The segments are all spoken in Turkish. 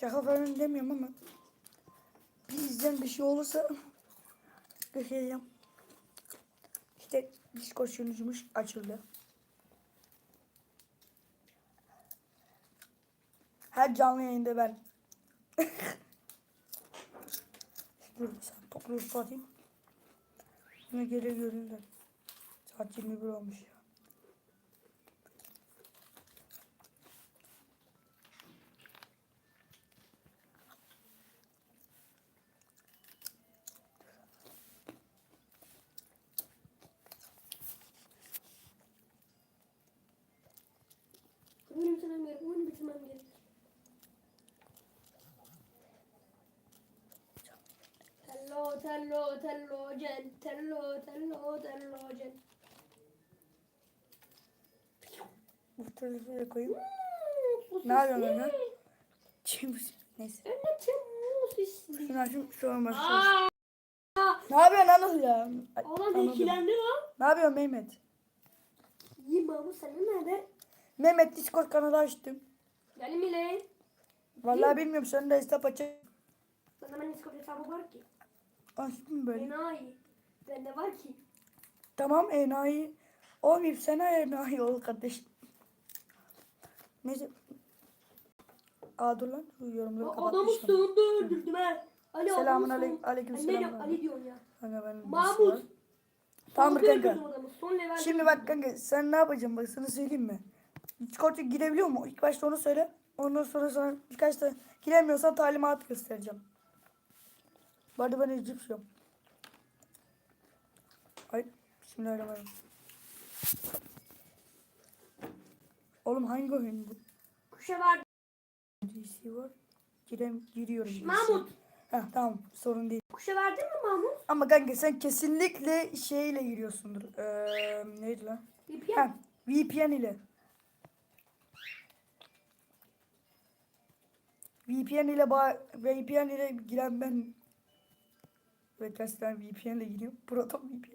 Şaka falan demiyorum ama bizden bir şey olursa göstereceğim. İşte Discord sunucumuz açıldı. Her canlı yayında ben. Dur sen toplu atayım. Yine geri göründü. Saat 21 olmuş ya. Tello, tello, cen. Tello, tello, tello, cen. Bu da koyayım. Hmm, Ne yapıyorsun lan? Çim Neyse. Anne temmuz ismi. Açayım sonra başlıyoruz. Aa, Ne yapıyorsun Anıl ya? Anıl etkilendi lan. Ne yapıyorsun Mehmet? İyi Mahmut senin nerede? Mehmet Discord kanalı açtım. Benim ile. Vallahi bilmiyorum sen de hesap aç. Bende benim Discord hesabı var ki. Açtım böyle. Enayi. Bende var ki. Tamam enayi. Olmayıp sana enayi ol kardeşim. Neyse. Aa dur lan yorumları O adamı kapatmışım. sığındı öldürdüm he. Ali Selamun aleyküm Ben selam. Ali diyorum ya. Kanka ben Mahmut. Tamam kanka. Şimdi bak kanka sen ne yapacaksın bak sana söyleyeyim mi? Discord'a girebiliyor mu? İlk başta onu söyle. Ondan sonra sana birkaç tane giremiyorsan talimat göstereceğim. Bu arada ben Egyptian. Ay bismillahirrahmanirrahim. Oğlum hangi oyun bu? Kuşa var. DC var. Girem, giriyorum. DC'ye. Mahmut. Heh, tamam sorun değil. Kuşa verdin mi Mahmut? Ama kanka sen kesinlikle şeyle giriyorsundur. Ee, neydi lan? VPN. Heh, VPN ile. VPN ile VPN ile giren ben gerçekten VPN ile giriyorum. Proton VPN.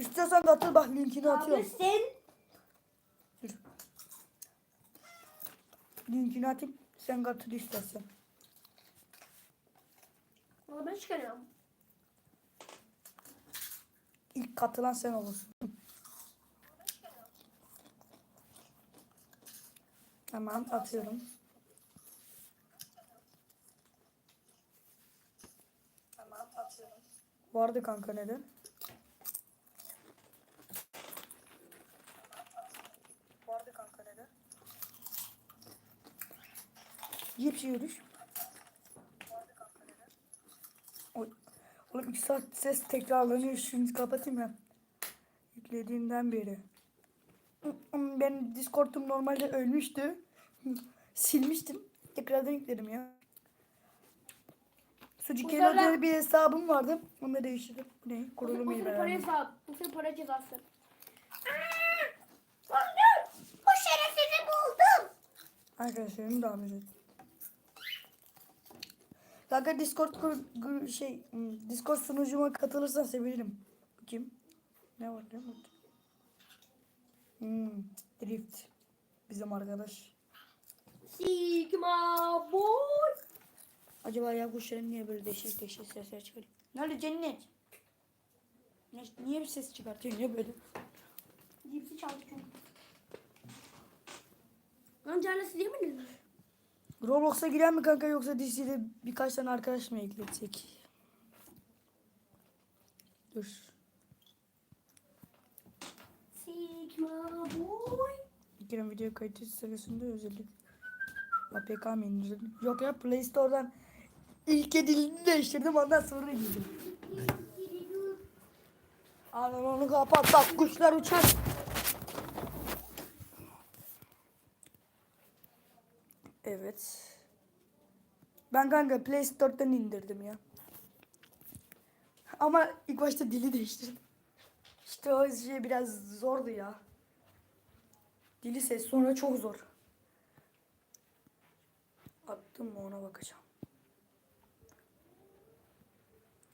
İstiyorsan katıl bak linkini Abi atıyorum. sen. Dur. Linkini atayım. Sen katıl istersen. Valla ben çıkarıyorum. İlk katılan sen olursun. Tamam atıyorum. Tamam atıyorum. Vardı kanka neden? Vardı kanka neden? Yürüyüş. Oy. Oğlum 2 saat ses tekrarlanıyor. Şimdi kapatayım ben. Yüklediğimden beri. Ben Discord'um normalde ölmüştü. Silmiştim. Tekrardan yükledim ya. Sefer- diye bir hesabım vardı. Onu da değiştirdim. Bu ne? Bu Kurulum iyi para beraber. hesabı. Bu senin para cezası. Aa! Bu şerefsizi buldum. Arkadaşlarım devam ediyor. Kanka Discord şey hmm, Discord sunucuma katılırsan sevinirim. Kim? Ne var ne var? Hmm, Drift. Bizim arkadaş. Sigma boy. Acaba ya kuşların niye böyle değişik değişik sesler çıkarıyor? Nerede cennet? Ne, niye bir ses çıkartıyor? Niye böyle? Cipsi çaldı çünkü. Lan canlısı diyemedin mi? Roblox'a giren mi kanka yoksa DC'de birkaç tane arkadaş mı ekletsek? Dur. Sigma boy. İlk video kayıtı sırasında özellik. APK mı indirdim? Yok ya Play Store'dan ilk dilini değiştirdim ondan sonra indirdim. Anan onu kapat bak kuşlar uçar. Evet. Ben kanka Play Store'dan indirdim ya. Ama ilk başta dili değiştirdim. İşte o şey biraz zordu ya. Dili ses sonra çok zor. Attım mı ona bakacağım.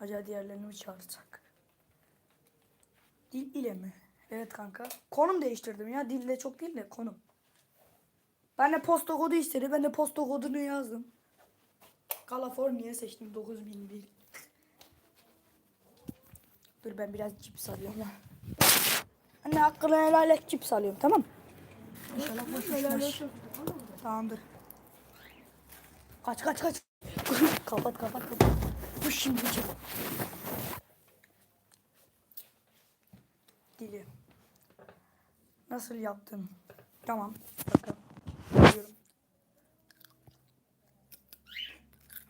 Acaba diğerlerini mi çağırsak? Dil ile mi? Evet kanka. Konum değiştirdim ya. Dille çok değil de konum. Ben de posta kodu istedi. Ben de posta kodunu yazdım. California seçtim 9001. Dur ben biraz cips alıyorum. Anne hakkını helal et cips alıyorum tamam mı? İnşallah boş. Tamamdır. Kaç kaç kaç. kapat kapat kapat. Bu şimdi çık. Dili. Nasıl yaptın? Tamam. Bakalım. Yapıyorum.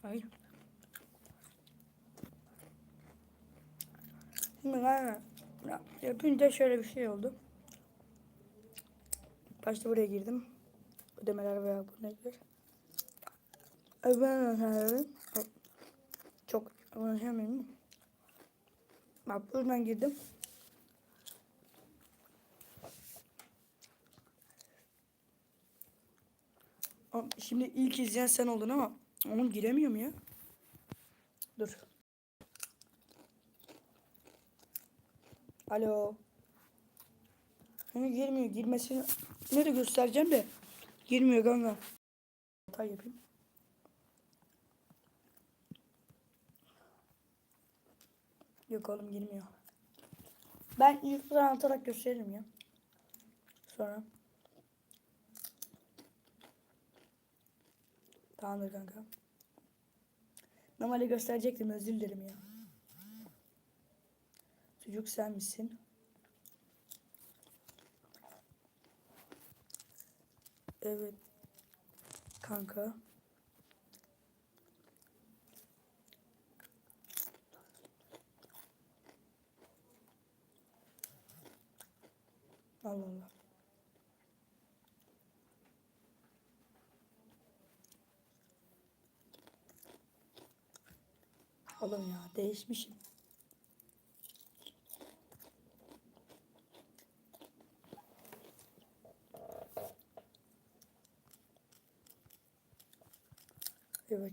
Hayır. Şimdi ben ya, yapınca şöyle bir şey oldu. Başta buraya girdim. Ödemeler veya abonelikler. Abonelikler. Çok konuşamıyorum. Bak buradan girdim. Şimdi ilk izleyen sen oldun ama onun giremiyorum ya. Dur. Alo. Hani girmiyor. Girmesini ne de göstereceğim de girmiyor kanka. Hata yapayım. Yok oğlum girmiyor. Ben yukarıdan atarak gösteririm ya. Sonra. Tamamdır kanka. Normalde gösterecektim özür dilerim ya. Çocuk sen misin? Evet. Kanka. Allah Allah. Oğlum ya değişmişim. Evet.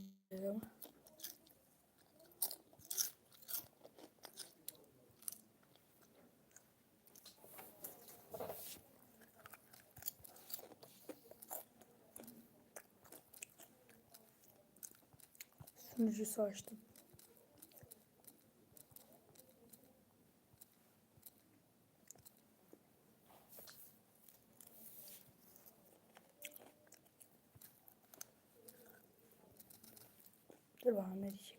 Sunucusu açtım. Ne diyecek.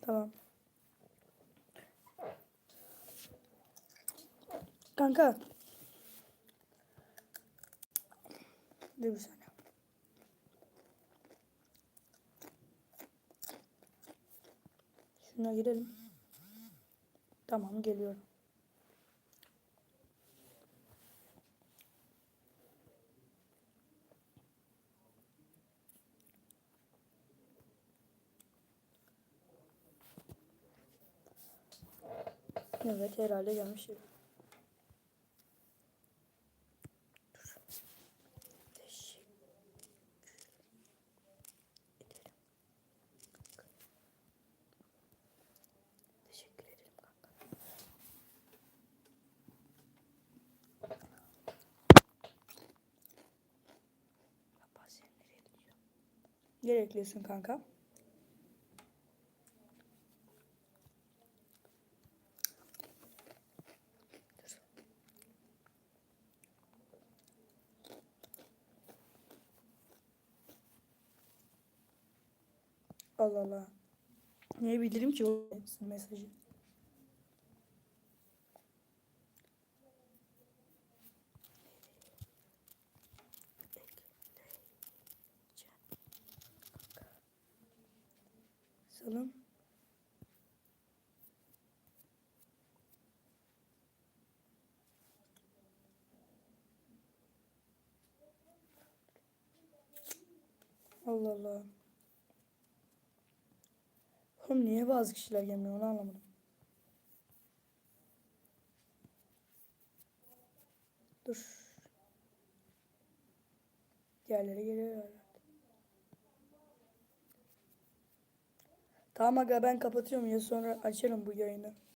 Tamam. Kanka. Dur bir saniye. Şuna girelim. Tamam geliyorum. Evet herhalde gelmiş. Dur. Teşekkür ederim. Teşekkür ederim kanka. Baba sen nereye gidiyorsun? Nereye ekliyorsun kanka? Allah Allah. Ne bilirim ki o mesajı. Salam. Allah Allah. Oğlum niye bazı kişiler gelmiyor onu anlamadım. Dur. Diğerleri geliyor. Tamam aga ben kapatıyorum ya sonra açarım bu yayını.